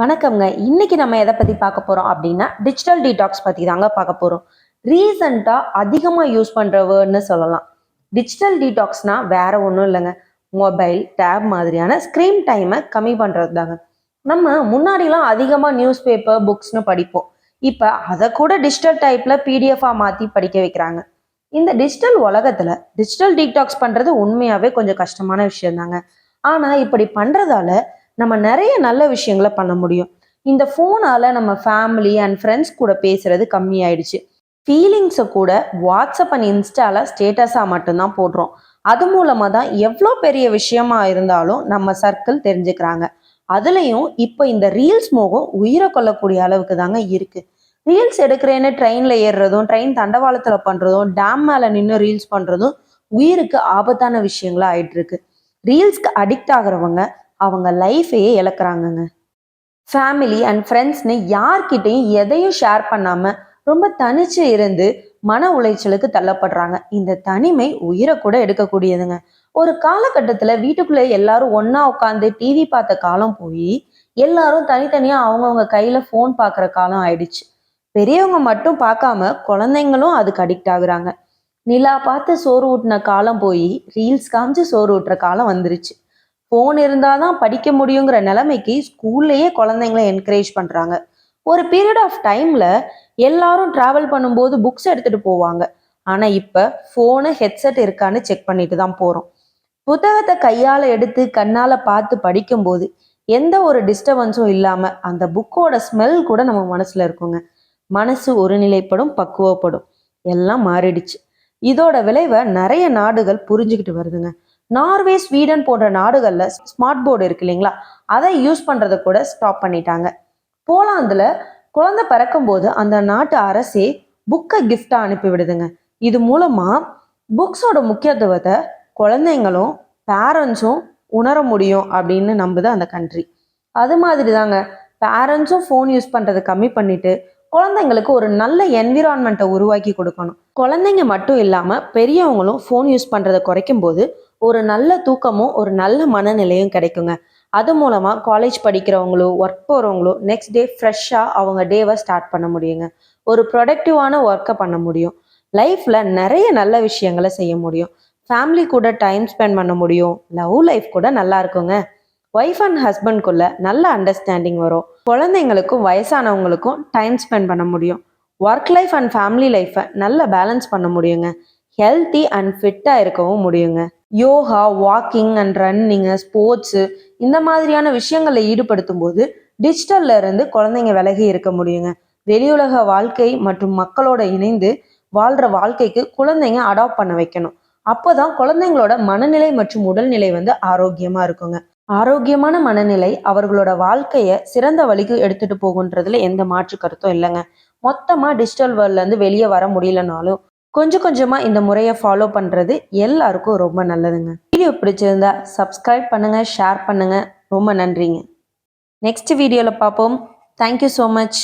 வணக்கம்ங்க. இன்னைக்கு நம்ம எதை பற்றி பார்க்க போகிறோம் அப்படின்னா டிஜிட்டல் டீடாக்ஸ் பற்றி தாங்க பார்க்க போகிறோம் ரீசண்டாக அதிகமாக யூஸ் பண்ணுற வேர்ட்னு சொல்லலாம். டிஜிட்டல் டீடாக்ஸ்னால் வேற ஒன்றும் இல்லைங்க. மொபைல் டேப் மாதிரியான ஸ்க்ரீன் டைமை கம்மி பண்ணுறது தாங்க நம்ம முன்னாடிலாம் அதிகமாக நியூஸ் பேப்பர் புக்ஸ்னு படிப்போம். இப்போ அதை கூட டிஜிட்டல் டைப்பில் பிடிஎஃபாக மாற்றி படிக்க வைக்கிறாங்க. இந்த டிஜிட்டல் உலகத்தில் டிஜிட்டல் டீடாக்ஸ் பண்ணுறது உண்மையாகவே கொஞ்சம் கஷ்டமான விஷயம் தாங்க ஆனால் இப்படி பண்ணுறதால நம்ம நிறைய நல்ல விஷயங்களை பண்ண முடியும். இந்த ஃபோனால் நம்ம ஃபேமிலி அண்ட் ஃப்ரெண்ட்ஸ் கூட பேசுறது கம்மியாயிடுச்சு. ஃபீலிங்ஸை கூட வாட்ஸ்அப் அண்ட் இன்ஸ்டால ஸ்டேட்டஸாக மட்டும்தான் போடுறோம். அது மூலமாக தான் எவ்வளோ பெரிய விஷயமா இருந்தாலும் நம்ம சர்க்கிள் தெரிஞ்சுக்கிறாங்க. அதுலேயும் இப்போ இந்த ரீல்ஸ் மோகம் உயிரை கொள்ளக்கூடிய அளவுக்கு தாங்க இருக்குது ரீல்ஸ் எடுக்கிறேன்னு ட்ரெயினில் ஏறுறதும் ட்ரெயின் தண்டவாளத்தில் பண்ணுறதும் டேம் மேலே நின்று ரீல்ஸ் பண்ணுறதும் உயிருக்கு ஆபத்தான விஷயங்களா ஆயிட்டு இருக்கு ரீல்ஸ்க்கு அடிக்ட் ஆகிறவங்க அவங்க லைஃபையே இழக்கிறாங்கங்க. ஃபேமிலி அண்ட் ஃப்ரெண்ட்ஸ்னு யார்கிட்டையும் எதையும் ஷேர் பண்ணாம ரொம்ப தனிச்சு இருந்து மன உளைச்சலுக்கு தள்ளப்படுறாங்க. இந்த தனிமை உயிரை கூட எடுக்கக்கூடியதுங்க. ஒரு காலகட்டத்தில் வீட்டுக்குள்ளே எல்லாரும் ஒன்றா உட்காந்து டிவி பார்த்த காலம் போய் எல்லாரும் தனித்தனியாக அவங்கவுங்க கையில் ஃபோன் பார்க்குற காலம் ஆயிடுச்சு. பெரியவங்க மட்டும் பார்க்காம குழந்தைங்களும் அதுக்கு அடிக்ட் ஆகுறாங்க. நிலா பார்த்து சோறு ஊட்டின காலம் போய் ரீல்ஸ் காமிச்சு சோறு ஊட்டுற காலம் வந்துருச்சு. ஃபோன் இருந்தால் தான் படிக்க முடியுங்கிற நிலைமைக்கு ஸ்கூல்லையே குழந்தைங்கள என்கரேஜ் பண்ணுறாங்க ஒரு பீரியட் ஆஃப் டைமில் எல்லாரும் ட்ராவல் பண்ணும்போது புக்ஸ் எடுத்துகிட்டு போவாங்க. ஆனால் இப்போ ஃபோனு ஹெட்செட் இருக்கான்னு செக் பண்ணிட்டு தான் போகிறோம் புத்தகத்தை கையால் எடுத்து கண்ணால் பார்த்து படிக்கும்போது எந்த ஒரு டிஸ்டர்பன்ஸும் இல்லாமல் அந்த புக்கோட ஸ்மெல் கூட நம்ம மனசில் இருக்குங்க. மனசு ஒருநிலைப்படும் பக்குவப்படும். எல்லாம் மாறிடுச்சு. இதோட விளைவை நிறைய நாடுகள் புரிஞ்சுக்கிட்டு வருதுங்க. நார்வே ஸ்வீடன் போன்ற நாடுகளில் ஸ்மார்ட் போர்டு இருக்கு இல்லைங்களா? அதை யூஸ் பண்ணுறதை கூட ஸ்டாப் பண்ணிட்டாங்க. போலாந்தில் குழந்தை பிறக்கும்போது அந்த நாட்டு அரசே புக்கை கிஃப்டாக அனுப்பி விடுதுங்க. இது மூலமாக புக்ஸோட முக்கியத்துவத்தை குழந்தைங்களும் பேரண்ட்ஸும் உணர முடியும் அப்படின்னு நம்புது அந்த கண்ட்ரி அது மாதிரி தாங்க பேரண்ட்ஸும் ஃபோன் யூஸ் பண்ணுறதை கம்மி பண்ணிட்டு குழந்தைங்களுக்கு ஒரு நல்ல என்விரான்மெண்ட்டை உருவாக்கி கொடுக்கணும். குழந்தைங்க மட்டும் இல்லாமல் பெரியவங்களும் ஃபோன் யூஸ் பண்ணுறதை குறைக்கும் போது ஒரு நல்ல தூக்கமும் ஒரு நல்ல மனநிலையும் கிடைக்குங்க. அது மூலமாக காலேஜ் படிக்கிறவங்களோ ஒர்க் போகிறவங்களோ நெக்ஸ்ட் டே ஃப்ரெஷ்ஷாக அவங்க டேவை ஸ்டார்ட் பண்ண முடியுங்க. ஒரு ப்ரொடக்டிவான ஒர்க்கை பண்ண முடியும். லைஃப்பில் நிறைய நல்ல விஷயங்களை செய்ய முடியும். ஃபேமிலி கூட டைம் ஸ்பெண்ட் பண்ண முடியும். லவ் லைஃப் கூட நல்லா இருக்குங்க. ஒய்ஃப் அண்ட் ஹஸ்பண்ட்குள்ள நல்ல அண்டர்ஸ்டாண்டிங் வரும். குழந்தைங்களுக்கும் வயசானவங்களுக்கும் டைம் ஸ்பெண்ட் பண்ண முடியும். ஒர்க் லைஃப் அண்ட் ஃபேமிலி லைஃப்பை நல்ல பேலன்ஸ் பண்ண முடியுங்க. ஹெல்த்தி அண்ட் ஃபிட்டாக இருக்கவும் முடியுங்க. Yoga walking and running sports இந்த மாதிரியான விஷயங்களில் ஈடுபடுத்தும் போது டிஜிட்டல்ல இருந்து குழந்தைங்க விலகி இருக்க முடியுங்க. வெளியுலக வாழ்க்கை மற்றும் மக்களோட இணைந்து வாழ்ற வாழ்க்கைக்கு குழந்தைங்க அடாப்ட் பண்ண வைக்கணும். அப்போதான் குழந்தைங்களோட மனநிலை மற்றும் உடல்நிலை வந்து ஆரோக்கியமா இருக்குங்க. ஆரோக்கியமான மனநிலை அவர்களோட வாழ்க்கையை சிறந்த வழிக்கு எடுத்துட்டு போகுன்றதுல எந்த மாற்று கருத்தும் இல்லைங்க. மொத்தமா டிஜிட்டல் வேர்ல்ட்ல இருந்து வெளியே வர முடியலனாலும் கொஞ்சம் கொஞ்சமாக இந்த முறையை ஃபாலோ பண்ணுறது எல்லாருக்கும் ரொம்ப நல்லதுங்க. வீடியோ பிடிச்சிருந்தா சப்ஸ்கிரைப் பண்ணுங்கள் ஷேர் பண்ணுங்கள் ரொம்ப நன்றிங்க. நெக்ஸ்ட் வீடியோவில் பார்ப்போம். Thank you so much